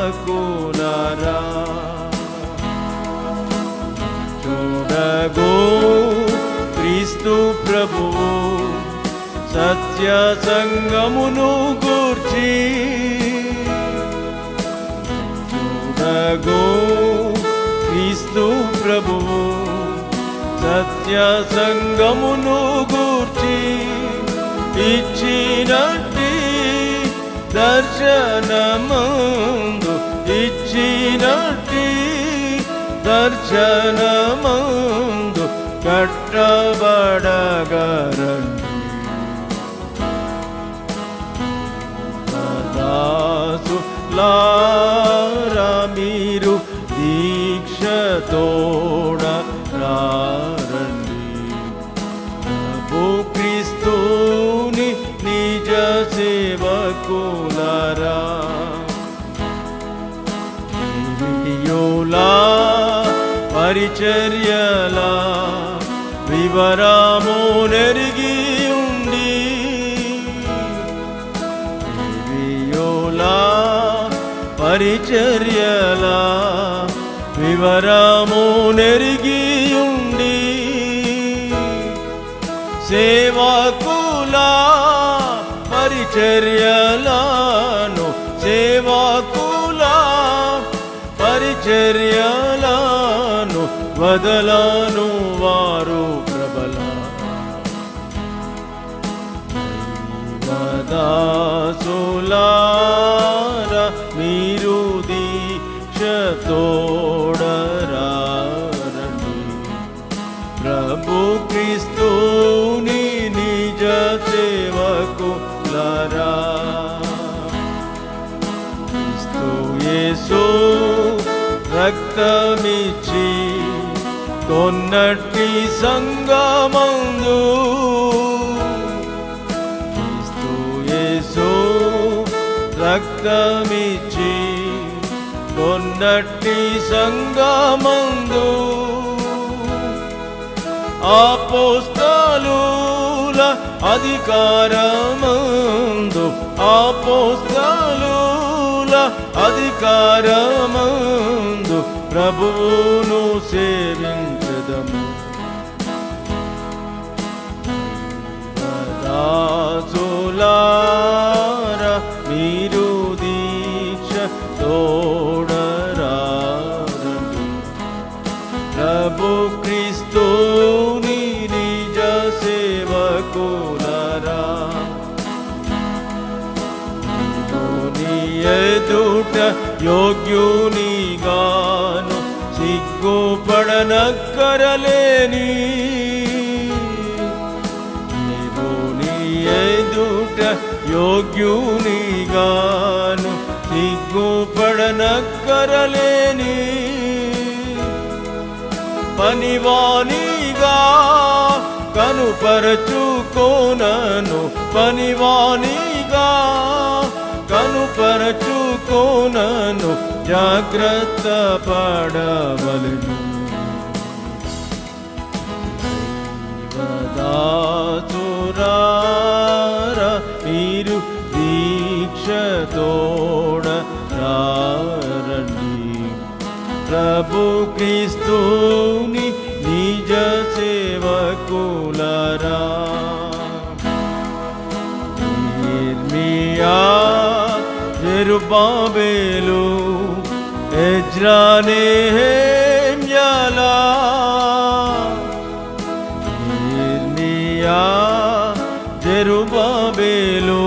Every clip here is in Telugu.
చూడకునరా చూడగో క్రీస్తు ప్రభు సత్య సంగమును గూర్చి. చూడగో క్రీస్తు ప్రభు సత్య సంగమును గూర్చి. ఇచ్చినట్టి దర్శనమందు ఇచ్చినట్టి దర్శనమందు కట్టబడగరండి దాసు లారా మీరు దీక్షతోడ రారండి. ప్రభు క్రీస్తుని నిజ సేవకులరా. యోలా పరిచర్యలా వివరాము నెరిగి ఉండి వియోలా పరిచర్యలా వివరము నెరిగి ఉండి సేవకులా పరిచర్యలాను పరిచర్యలను వదలను వారు ప్రబల. దాసులార మీరు దీక్షతోడరారండి ప్రభు క్రీస్తుని నిజ సేవకు లరా రక్తమిచ్చి కొన్నట్టి సంగమందు క్రీస్తు రక్తమిచ్చి కొన్నట్టి సంగమందు ఆపోస్తలుల అధికారమందు ఆపోస్తలుల అధికారమందు ప్రభువును సేవించదము. దాసులార మీరు దీక్ష తోడరారండి ప్రభు ఎదుట యోగ్యునిగాను సిగ్గుపడనక్కరలేని నీవు నీ ఎదుట యోగ్యునిగాను సిగ్గుపడనక్కరలేని పనివాణిగా కనుపరచుకోనను పనివాణిగా కనుపరచు కోనను జాగ్రత్త పడవలను దాచురార మీరు దీక్షతోడ రారండి ప్రభు క్రీస్తుని నిజ సేవకుల بابلو اجرانهم يلا ارميا جربابلو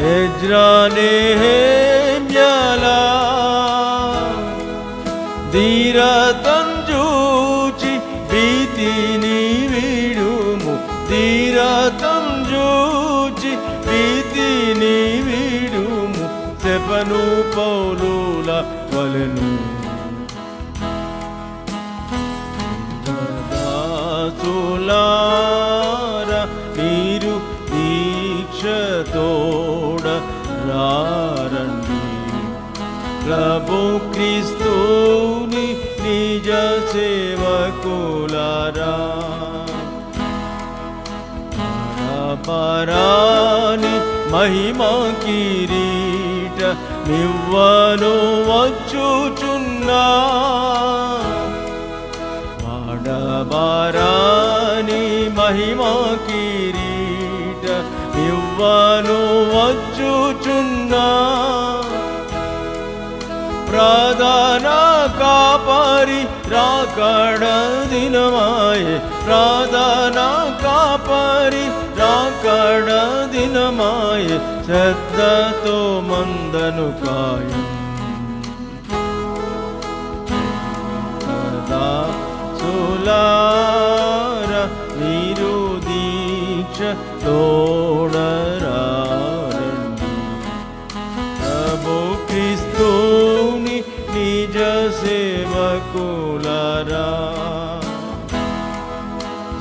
اجرانهم తోడ రారండి ప్రభు క్రీస్తుని నిజ సేవకులారా. పరాని మహిమా కిరీట నివ్వను వచ్చుచున్నా. వాడబారాని మహిమా ఇవ్వను వచ్చుచున్నా ప్రధాన కాపరి రాకడ దినమాయే. ప్రధాన కాపరి రాకడ దినమాయే. శ్రద్ధతో మందను కాయం. సోలార సులార మీరు దీక్ష తోడరారండి ప్రభు క్రీస్తుని నిజ సేవకులరా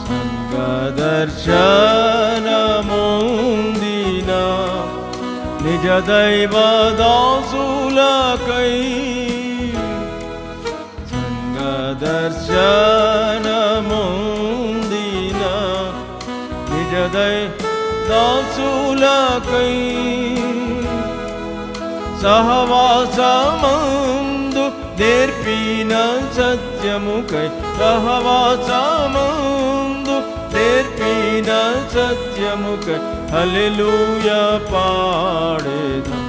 సంగ నిజ దైవ దాసులకై నిజ దై దాసులకై సహవాసమందు నేర్పిన సత్యముకై సహవాసమందు నేర్పిన సత్యముకై హల్లెలూయ పాడేదా